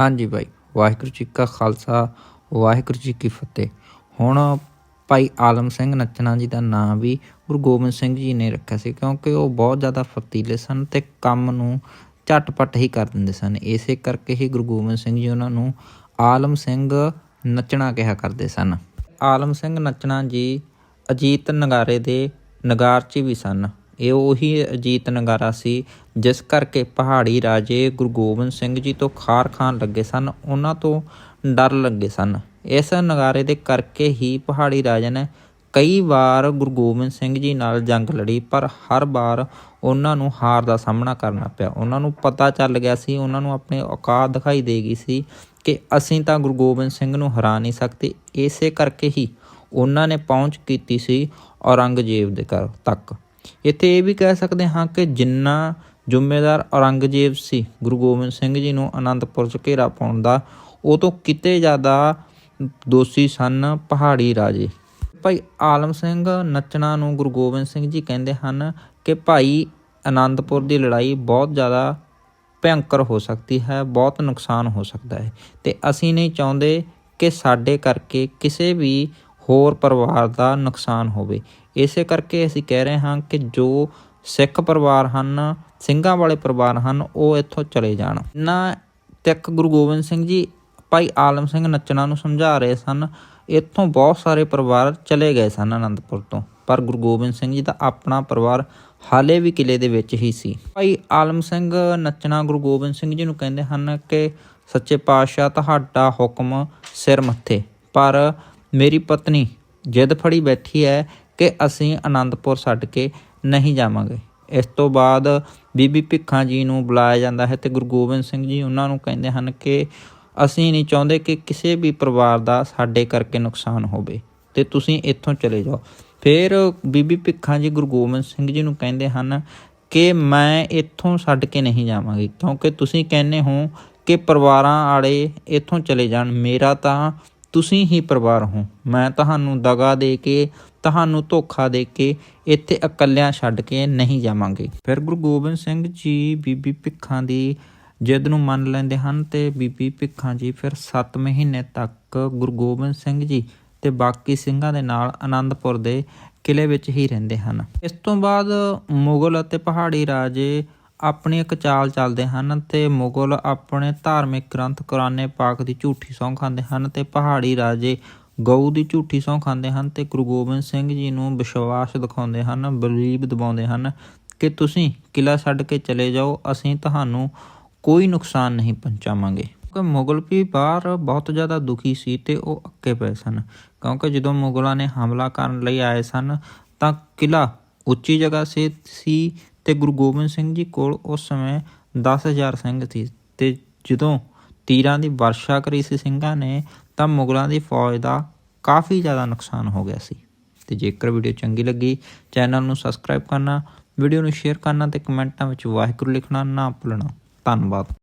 ਹਾਂਜੀ ਭਾਈ, ਵਾਹਿਗੁਰੂ ਜੀ ਕਾ ਖਾਲਸਾ, ਵਾਹਿਗੁਰੂ ਜੀ ਕੀ ਫਤਿਹ। ਹੁਣ ਭਾਈ ਆਲਮ ਸਿੰਘ ਨੱਚਣਾ ਜੀ ਦਾ ਨਾਮ ਵੀ ਗੁਰੂ ਗੋਬਿੰਦ ਸਿੰਘ ਜੀ ਨੇ ਰੱਖਿਆ ਸੀ, ਕਿਉਂਕਿ ਉਹ ਬਹੁਤ ਜ਼ਿਆਦਾ ਫਤੀਲੇ ਸਨ ਤੇ ਕੰਮ ਨੂੰ ਝਟਪਟ ਹੀ ਕਰ ਦਿੰਦੇ ਸਨ। ਇਸੇ ਕਰਕੇ ਹੀ ਗੁਰੂ ਗੋਬਿੰਦ ਸਿੰਘ ਜੀ ਉਹਨਾਂ ਨੂੰ ਆਲਮ ਸਿੰਘ ਨੱਚਣਾ ਕਿਹਾ ਕਰਦੇ ਸਨ। ਆਲਮ ਸਿੰਘ ਨੱਚਣਾ ਜੀ ਅਜੀਤ ਨਗਾਰੇ ਦੇ ਨਗਾਰਚੀ ਵੀ ਸਨ। ਇਹ ਉਹੀ ਅਜੀਤ ਨਗਾਰਾ ਸੀ, ਜਿਸ ਕਰਕੇ ਪਹਾੜੀ ਰਾਜੇ ਗੁਰੂ ਗੋਬਿੰਦ ਸਿੰਘ ਜੀ ਤੋਂ ਖਾਰ ਖਾਨ ਲੱਗੇ ਸਨ, ਉਹਨਾਂ ਤੋਂ ਡਰ ਲੱਗੇ ਸਨ। ਇਸ ਨਗਾਰੇ ਦੇ ਕਰਕੇ ਹੀ ਪਹਾੜੀ ਰਾਜੇ ਨੇ ਕਈ ਵਾਰ ਗੁਰੂ ਗੋਬਿੰਦ ਸਿੰਘ ਜੀ ਨਾਲ ਜੰਗ ਲੜੀ, ਪਰ ਹਰ ਵਾਰ ਉਹਨਾਂ ਨੂੰ ਹਾਰ ਦਾ ਸਾਹਮਣਾ ਕਰਨਾ ਪਿਆ। ਉਹਨਾਂ ਨੂੰ ਪਤਾ ਚੱਲ ਗਿਆ ਸੀ, ਉਹਨਾਂ ਨੂੰ ਆਪਣੇ ਔਕਾਤ ਦਿਖਾਈ ਦੇ ਗਈ ਸੀ ਕਿ ਅਸੀਂ ਤਾਂ ਗੁਰੂ ਗੋਬਿੰਦ ਸਿੰਘ ਨੂੰ ਹਰਾ ਨਹੀਂ ਸਕਦੇ। ਇਸੇ ਕਰਕੇ ਹੀ ਉਹਨਾਂ ਨੇ ਪਹੁੰਚ ਕੀਤੀ ਸੀ ਔਰੰਗਜ਼ੇਬ ਦੇ ਘਰ ਤੱਕ। ਇੱਥੇ ਇਹ ਵੀ ਕਹਿ ਸਕਦੇ ਹਾਂ ਕਿ ਜਿੰਨਾ ਜ਼ਿੰਮੇਦਾਰ ਔਰੰਗਜ਼ੇਬ ਸੀ, ਗੁਰੂ ਗੋਬਿੰਦ ਸਿੰਘ ਜੀ ਨੂੰ ਅਨੰਦਪੁਰ 'ਚ ਘੇਰਾ ਪਾਉਣ ਦਾ, ਉਹ ਤੋਂ ਕਿਤੇ ਜ਼ਿਆਦਾ ਦੋਸ਼ੀ ਸਨ ਪਹਾੜੀ ਰਾਜੇ। ਭਾਈ ਆਲਮ ਸਿੰਘ ਨੱਚਣਾ ਨੂੰ ਗੁਰੂ ਗੋਬਿੰਦ ਸਿੰਘ ਜੀ ਕਹਿੰਦੇ ਹਨ ਕਿ ਭਾਈ ਅਨੰਦਪੁਰ ਦੀ ਲੜਾਈ ਬਹੁਤ ਜ਼ਿਆਦਾ ਭਿਅੰਕਰ ਹੋ ਸਕਦੀ ਹੈ, ਬਹੁਤ ਨੁਕਸਾਨ ਹੋ ਸਕਦਾ ਹੈ। ਤੇ ਅਸੀਂ ਨਹੀਂ ਚਾਹੁੰਦੇ ਕਿ ਸਾਡੇ ਕਰਕੇ ਕਿਸੇ ਵੀ ਹੋਰ ਪਰਿਵਾਰ ਦਾ ਨੁਕਸਾਨ ਹੋਵੇ। ਇਸੇ ਕਰਕੇ ਅਸੀਂ ਕਹਿ ਰਹੇ ਹਾਂ ਕਿ ਜੋ ਸਿੱਖ ਪਰਿਵਾਰ ਹਨ, ਸਿੰਘਾਂ ਵਾਲੇ ਪਰਿਵਾਰ ਹਨ, ਉਹ ਇੱਥੋਂ ਚਲੇ ਜਾਣ। ਨਾ ਤੱਕ ਗੁਰੂ ਗੋਬਿੰਦ ਸਿੰਘ ਜੀ ਭਾਈ ਆਲਮ ਸਿੰਘ ਨੱਚਣਾ ਨੂੰ ਸਮਝਾ ਰਹੇ ਸਨ, ਇੱਥੋਂ ਬਹੁਤ ਸਾਰੇ ਪਰਿਵਾਰ ਚਲੇ ਗਏ ਸਨ ਅਨੰਦਪੁਰ ਤੋਂ। ਪਰ ਗੁਰੂ ਗੋਬਿੰਦ ਸਿੰਘ ਜੀ ਦਾ ਆਪਣਾ ਪਰਿਵਾਰ ਹਾਲੇ ਵੀ ਕਿਲੇ ਦੇ ਵਿੱਚ ਹੀ ਸੀ। ਭਾਈ ਆਲਮ ਸਿੰਘ ਨੱਚਣਾ ਗੁਰੂ ਗੋਬਿੰਦ ਸਿੰਘ ਜੀ ਨੂੰ ਕਹਿੰਦੇ ਹਨ ਕਿ ਸੱਚੇ ਪਾਤਸ਼ਾਹ ਤੁਹਾਡਾ ਹੁਕਮ ਸਿਰ ਮੱਥੇ, ਪਰ ਮੇਰੀ ਪਤਨੀ ਜਿੱਦ ਫੜੀ ਬੈਠੀ ਹੈ ਕਿ ਅਸੀਂ ਆਨੰਦਪੁਰ ਛੱਡ ਕੇ ਨਹੀਂ ਜਾਵਾਂਗੇ। ਇਸ ਤੋਂ ਬਾਅਦ ਬੀਬੀ ਭਿੱਖਾਂ ਜੀ ਨੂੰ ਬੁਲਾਇਆ ਜਾਂਦਾ ਹੈ ਤੇ ਗੁਰੂ ਗੋਬਿੰਦ ਸਿੰਘ ਜੀ ਉਹਨਾਂ ਨੂੰ ਕਹਿੰਦੇ ਹਨ ਕਿ ਅਸੀਂ ਨਹੀਂ ਚਾਹੁੰਦੇ ਕਿ ਕਿਸੇ ਵੀ ਪਰਿਵਾਰ ਦਾ ਸਾਡੇ ਕਰਕੇ ਨੁਕਸਾਨ ਹੋਵੇ ਤੇ ਤੁਸੀਂ ਇੱਥੋਂ ਚਲੇ ਜਾਓ। ਫਿਰ ਬੀਬੀ ਭਿੱਖਾਂ ਜੀ ਗੁਰੂ ਗੋਬਿੰਦ ਸਿੰਘ ਜੀ ਨੂੰ ਕਹਿੰਦੇ ਹਨ ਕਿ ਮੈਂ ਇੱਥੋਂ ਛੱਡ ਕੇ ਨਹੀਂ ਜਾਵਾਂਗੀ ਕਿਉਂਕਿ ਤੁਸੀਂ ਕਹਿੰਦੇ ਹੋ ਕਿ ਪਰਿਵਾਰਾਂ ਵਾਲੇ ਇੱਥੋਂ ਚਲੇ ਜਾਣ, ਮੇਰਾ ਤਾਂ ਤੁਸੀਂ ਹੀ ਪਰਿਵਾਰ ਹੋ। ਮੈਂ ਤੁਹਾਨੂੰ ਦਗਾ ਦੇ ਕੇ, ਤੁਹਾਨੂੰ ਧੋਖਾ ਦੇ ਕੇ ਇੱਥੇ ਇਕੱਲਿਆਂ ਛੱਡ ਕੇ ਨਹੀਂ ਜਾਵਾਂਗੇ। ਫਿਰ ਗੁਰੂ ਗੋਬਿੰਦ ਸਿੰਘ ਜੀ ਬੀਬੀ ਭਿੱਖਾਂ ਦੀ ਜਿੱਦ ਨੂੰ ਮੰਨ ਲੈਂਦੇ ਹਨ ਤੇ ਬੀਬੀ ਭਿੱਖਾਂ ਜੀ ਫਿਰ 7 ਮਹੀਨੇ ਤੱਕ ਗੁਰੂ ਗੋਬਿੰਦ ਸਿੰਘ ਜੀ ਤੇ ਬਾਕੀ ਸਿੰਘਾਂ ਦੇ ਨਾਲ ਆਨੰਦਪੁਰ ਦੇ ਕਿਲੇ ਵਿੱਚ ਹੀ ਰਹਿੰਦੇ ਹਨ। ਇਸ ਤੋਂ ਬਾਅਦ ਮੁਗਲ ਅਤੇ ਪਹਾੜੀ ਰਾਜੇ ਆਪਣੀ ਇੱਕ ਚਾਲ ਚੱਲਦੇ ਹਨ ਤੇ ਮੁਗਲ ਆਪਣੇ ਧਾਰਮਿਕ ਗ੍ਰੰਥ ਕੁਰਾਨੇ ਪਾਕ ਦੀ ਝੂਠੀ ਸਹੁੰ ਖਾਂਦੇ ਹਨ ਤੇ ਪਹਾੜੀ ਰਾਜੇ ਗਊ ਦੀ ਝੂਠੀ ਸਹੁੰ ਖਾਂਦੇ ਹਨ ਤੇ ਗੁਰੂ ਗੋਬਿੰਦ ਸਿੰਘ ਜੀ ਨੂੰ ਵਿਸ਼ਵਾਸ ਦਿਖਾਉਂਦੇ ਹਨ, ਬਲੀਬ ਦਿਵਾਉਂਦੇ ਹਨ ਕਿ ਤੁਸੀਂ ਕਿਲਾ ਛੱਡ ਕੇ ਚਲੇ ਜਾਓ, ਅਸੀਂ ਤੁਹਾਨੂੰ ਕੋਈ ਨੁਕਸਾਨ ਨਹੀਂ ਪਹੁੰਚਾਵਾਂਗੇ। ਕਿਉਂਕਿ ਮੁਗਲ ਵੀ ਬਾਹਰ ਬਹੁਤ ਜ਼ਿਆਦਾ ਦੁਖੀ ਸੀ ਤੇ ਉਹ ਅੱਕੇ ਪਏ ਸਨ। ਕਿਉਂਕਿ ਜਦੋਂ ਮੁਗਲਾਂ ਨੇ ਹਮਲਾ ਕਰਨ ਲਈ ਆਏ ਸਨ ਤਾਂ ਕਿਲਾ ਉੱਚੀ ਜਗ੍ਹਾ ਸੇ ਸੀ ਤੇ ਗੁਰੂ ਗੋਬਿੰਦ ਸਿੰਘ ਜੀ ਕੋਲ ਉਸ ਸਮੇਂ 10000 ਸਿੰਘ ਸੀ ਤੇ ਜਦੋਂ ਤੀਰਾਂ ਦੀ ਵਰਸ਼ਾ ਕਰੀ ਸੀ ਸਿੰਘਾਂ ਨੇ, ਤਾਂ ਮੁਗਲਾਂ ਦੀ ਫੌਜ ਦਾ ਕਾਫੀ ਜ਼ਿਆਦਾ ਨੁਕਸਾਨ ਹੋ ਗਿਆ ਸੀ। ਤੇ ਜੇਕਰ ਵੀਡੀਓ ਚੰਗੀ ਲੱਗੀ, ਚੈਨਲ ਨੂੰ ਸਬਸਕ੍ਰਾਈਬ ਕਰਨਾ, ਵੀਡੀਓ ਨੂੰ ਸ਼ੇਅਰ ਕਰਨਾ ਤੇ ਕਮੈਂਟਾਂ ਵਿੱਚ ਵਾਹਿਗੁਰੂ ਲਿਖਣਾ ਨਾ ਭੁੱਲਣਾ। ਧੰਨਵਾਦ।